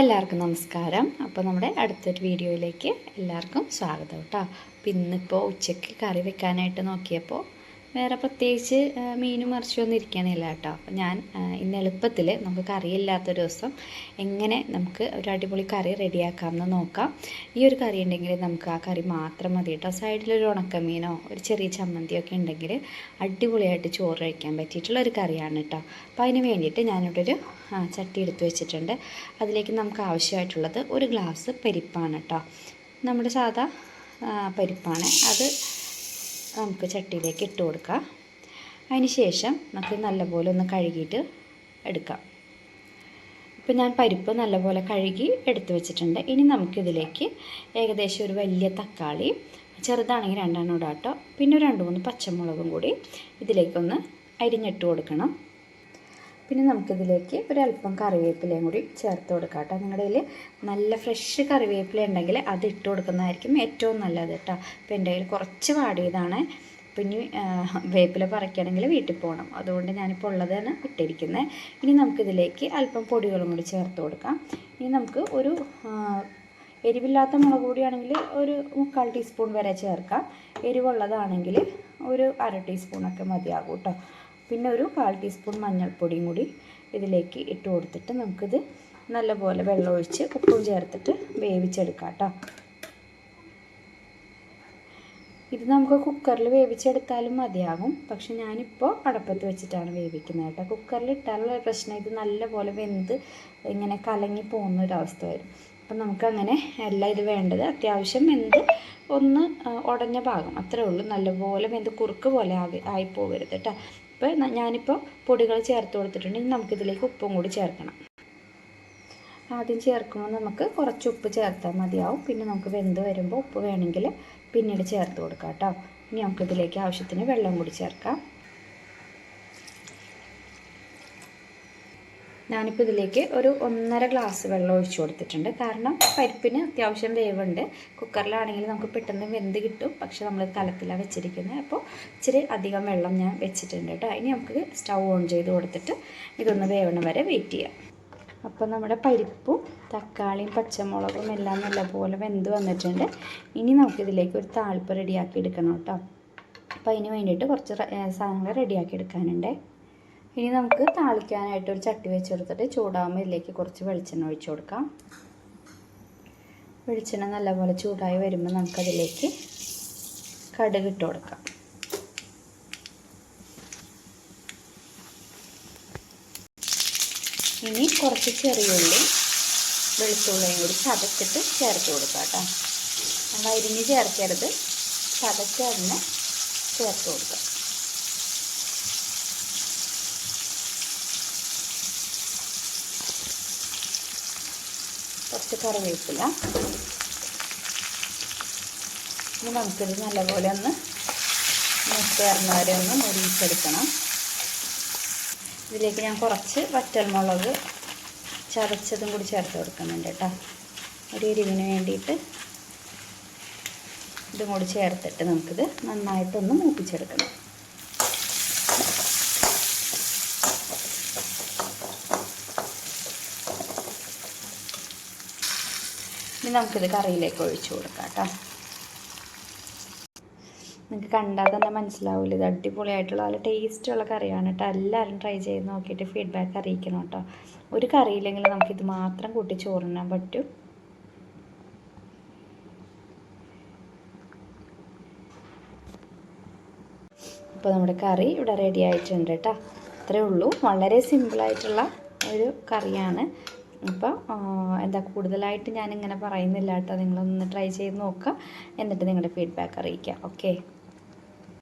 എല്ലാവർക്കും നമസ്കാരം. അപ്പോൾ നമ്മുടെ അടുത്തൊരു വീഡിയോയിലേക്ക് എല്ലാവർക്കും സ്വാഗതം കേട്ടോ അപ്പോൾ ഇന്നിപ്പോൾ ഉച്ചയ്ക്ക് കറി വെക്കാനായിട്ട് നോക്കിയപ്പോൾ വേറെ പ്രത്യേകിച്ച് മീനും മറിച്ചൊന്നും ഇരിക്കണില്ല കേട്ടോ. അപ്പം ഞാൻ ഇന്ന് എളുപ്പത്തിൽ നമുക്ക് കറിയില്ലാത്തൊരു ദിവസം എങ്ങനെ നമുക്ക് ഒരു അടിപൊളി കറി റെഡിയാക്കാമെന്ന് നോക്കാം. ഈ ഒരു കറി ഉണ്ടെങ്കിൽ നമുക്ക് ആ കറി മാത്രം മതി കേട്ടോ. സൈഡിലൊരു ഉണക്കമീനോ ഒരു ചെറിയ ചമ്മന്തിയൊക്കെ ഉണ്ടെങ്കിൽ അടിപൊളിയായിട്ട് ചോറ് കഴിക്കാൻ പറ്റിയിട്ടുള്ള ഒരു കറിയാണ് കേട്ടോ. അപ്പോൾ അതിന് വേണ്ടിയിട്ട് ഞാനിവിടെ ഒരു ചട്ടി എടുത്ത് വെച്ചിട്ടുണ്ട്. അതിലേക്ക് നമുക്ക് ആവശ്യമായിട്ടുള്ളത് ഒരു ഗ്ലാസ് പരിപ്പാണ് കേട്ടോ. നമ്മുടെ സാധാ പരിപ്പാണ്. അത് നമുക്ക് ചട്ടിയിലേക്ക് ഇട്ട് കൊടുക്കാം. അതിന് ശേഷം നമുക്ക് നല്ലപോലെ ഒന്ന് കഴുകിയിട്ട് എടുക്കാം. ഇപ്പം ഞാൻ പരിപ്പ് നല്ലപോലെ കഴുകി എടുത്ത് വെച്ചിട്ടുണ്ട്. ഇനി നമുക്കിതിലേക്ക് ഏകദേശം ഒരു വലിയ തക്കാളി ചെറുതാണെങ്കിൽ രണ്ടെണ്ണം ഇടാം കേട്ടോ. പിന്നെ രണ്ട് മൂന്ന് പച്ചമുളകും കൂടി ഇതിലേക്കൊന്ന് അരിഞ്ഞിട്ട് കൊടുക്കണം. പിന്നെ നമുക്കിതിലേക്ക് ഒരല്പം കറിവേപ്പിലയും കൂടി ചേർത്ത് കൊടുക്കാം കേട്ടോ. നിങ്ങളുടെ കയ്യിൽ നല്ല ഫ്രഷ് കറിവേപ്പില ഉണ്ടെങ്കിൽ അത് ഇട്ട് കൊടുക്കുന്നതായിരിക്കും ഏറ്റവും നല്ലത് കേട്ടോ. അപ്പോൾ എന്റെ കയ്യിൽ കുറച്ച് വാടിയതാണ്. പിന്നെ വേപ്പില പറിക്കണമെങ്കിൽ വീട്ടിൽ പോകണം. അതുകൊണ്ട് ഞാനിപ്പോൾ ഉള്ളതാണ് ഇട്ടിരിക്കുന്നത്. ഇനി നമുക്കിതിലേക്ക് അല്പം പൊടികളും കൂടി ചേർത്ത് കൊടുക്കാം. ഇനി നമുക്ക് ഒരു എരിവില്ലാത്ത മുളക് പൊടിയാണെങ്കിൽ ഒരു മുക്കാൽ ടീസ്പൂൺ വരെ ചേർക്കാം. എരിവുള്ളതാണെങ്കിൽ ഒരു അര ടീസ്പൂണൊക്കെ മതിയാകും കേട്ടോ. പിന്നെ ഒരു കാൽ ടീസ്പൂൺ മഞ്ഞൾപ്പൊടിയും കൂടി ഇതിലേക്ക് ഇട്ട് കൊടുത്തിട്ട് നമുക്കിത് നല്ലപോലെ വെള്ളമൊഴിച്ച് ഉപ്പും ചേർത്തിട്ട് വേവിച്ചെടുക്കാം കേട്ടോ. ഇത് നമുക്ക് കുക്കറിൽ വേവിച്ചെടുത്താലും മതിയാകും. പക്ഷെ ഞാനിപ്പോൾ അടപ്പത്ത് വെച്ചിട്ടാണ് വേവിക്കുന്നത് കേട്ടോ. കുക്കറിൽ ഇട്ടാലുള്ള പ്രശ്നം ഇത് നല്ലപോലെ വെന്ത് ഇങ്ങനെ കലങ്ങി പോകുന്ന ഒരവസ്ഥ വരും. അപ്പം നമുക്കങ്ങനെ അല്ല ഇത് വേണ്ടത് അത്യാവശ്യം വെന്ത് ഒന്ന് ഉടഞ്ഞ ഭാഗം. അത്രേ ഉള്ളൂ. നല്ലപോലെ വെന്ത് കുറുക്ക് പോലെ ആവി ആയി പോകരുത് കേട്ടോ. അപ്പോൾ ഞാനിപ്പോൾ പൊടികൾ ചേർത്ത് കൊടുത്തിട്ടുണ്ട് ഇനി നമുക്കിതിലേക്ക് ഉപ്പും കൂടി ചേർക്കണം. ആദ്യം ചേർക്കുമ്പോൾ നമുക്ക് കുറച്ച് ഉപ്പ് ചേർത്താൽ മതിയാവും. പിന്നെ നമുക്ക് വെന്ത് വരുമ്പോൾ ഉപ്പ് വേണമെങ്കിൽ പിന്നീട് ചേർത്ത് കൊടുക്കാം കേട്ടോ. ഇനി നമുക്കിതിലേക്ക് ആവശ്യത്തിന് വെള്ളം കൂടി ചേർക്കാം. ഞാനിപ്പോൾ ഇതിലേക്ക് ഒരു ഒന്നര ഗ്ലാസ് വെള്ളം ഒഴിച്ചു കൊടുത്തിട്ടുണ്ട്. കാരണം പരിപ്പിന് അത്യാവശ്യം വേവുണ്ട്. കുക്കറിലാണെങ്കിൽ നമുക്ക് പെട്ടെന്ന് വെന്ത് കിട്ടും. പക്ഷെ നമ്മൾ കലത്തിലാണ് വെച്ചിരിക്കുന്നത്. അപ്പോൾ ഇച്ചിരി അധികം വെള്ളം ഞാൻ വെച്ചിട്ടുണ്ട് കേട്ടോ. ഇനി നമുക്ക് സ്റ്റൗ ഓൺ ചെയ്ത് കൊടുത്തിട്ട് ഇതൊന്ന് വേവണ വരെ വെയിറ്റ് ചെയ്യാം. അപ്പോൾ നമ്മുടെ പരിപ്പും തക്കാളിയും പച്ചമുളകും എല്ലാം നല്ലപോലെ വെന്ത് വന്നിട്ടുണ്ട്. ഇനി നമുക്കിതിലേക്ക് ഒരു താളിപ്പ് റെഡിയാക്കി എടുക്കണം കേട്ടോ. അപ്പോൾ അതിന് വേണ്ടിയിട്ട് കുറച്ച് സാധനങ്ങൾ റെഡിയാക്കി എടുക്കാനുണ്ട്. ഇനി നമുക്ക് താളിക്കാനായിട്ട് ഒരു ചട്ടി വെച്ചെടുത്തിട്ട് ചൂടാകുമ്പോൾ ഇതിലേക്ക് കുറച്ച് വെളിച്ചെണ്ണ ഒഴിച്ചു കൊടുക്കാം. വെളിച്ചെണ്ണ നല്ലപോലെ ചൂടായി വരുമ്പോൾ നമുക്കതിലേക്ക് കടുക് ഇട്ട് കൊടുക്കാം. ഇനി കുറച്ച് ചെറിയുള്ളി വെളുത്തുള്ളിയും കൂടി ചതച്ചിട്ട് ചേർത്ത് കൊടുക്കുക കേട്ടോ. നമ്മൾ അരിഞ്ഞ് ചേർക്കരുത്. ചതച്ചരിഞ്ഞ് ചേർത്ത് കൊടുക്കാം. കുറച്ച് കറിവേപ്പില. ഇനി നമുക്കിത് നല്ലപോലെ ഒന്ന് മുത്തേർന്ന വരെ ഒന്ന് മുരിച്ചെടുക്കണം ഇതിലേക്ക് ഞാൻ കുറച്ച് വറ്റൽമുളക് ചതച്ചതും കൂടി ചേർത്ത് കൊടുക്കുന്നുണ്ട് കേട്ടോ. ഒരു എരിവിന് വേണ്ടിയിട്ട് ഇതും കൂടി ചേർത്തിട്ട് നമുക്കിത് നന്നായിട്ടൊന്ന് മൂപ്പിച്ചെടുക്കണം. ഇനി നമുക്കിത് കറിയിലേക്ക് ഒഴിച്ചു കൊടുക്കാം കേട്ടോ. നിങ്ങൾക്ക് കണ്ടാൽ തന്നെ മനസ്സിലാവില്ല ഇത് അടിപൊളിയായിട്ടുള്ള നല്ല ടേസ്റ്റുള്ള കറിയാണ് കേട്ടോ. എല്ലാവരും ട്രൈ ചെയ്ത് നോക്കിയിട്ട് ഫീഡ്ബാക്ക് അറിയിക്കണം കേട്ടോ. ഒരു കറിയില്ലെങ്കിൽ നമുക്കിത് മാത്രം കൂട്ടി ചോറിനാൻ പറ്റും. അപ്പോൾ നമ്മുടെ കറി ഇവിടെ റെഡി ആയിട്ടുണ്ട് കേട്ടോ. അത്രേ ഉള്ളൂ. വളരെ സിമ്പിളായിട്ടുള്ള ഒരു കറിയാണ്. അപ്പോൾ എന്താ കൂടുതലായിട്ട് ഞാനിങ്ങനെ പറയുന്നില്ല കേട്ടോ. നിങ്ങളൊന്ന് ട്രൈ ചെയ്ത് നോക്കുക എന്നിട്ട് നിങ്ങളുടെ ഫീഡ്ബാക്ക് അറിയിക്കുക ഓക്കെ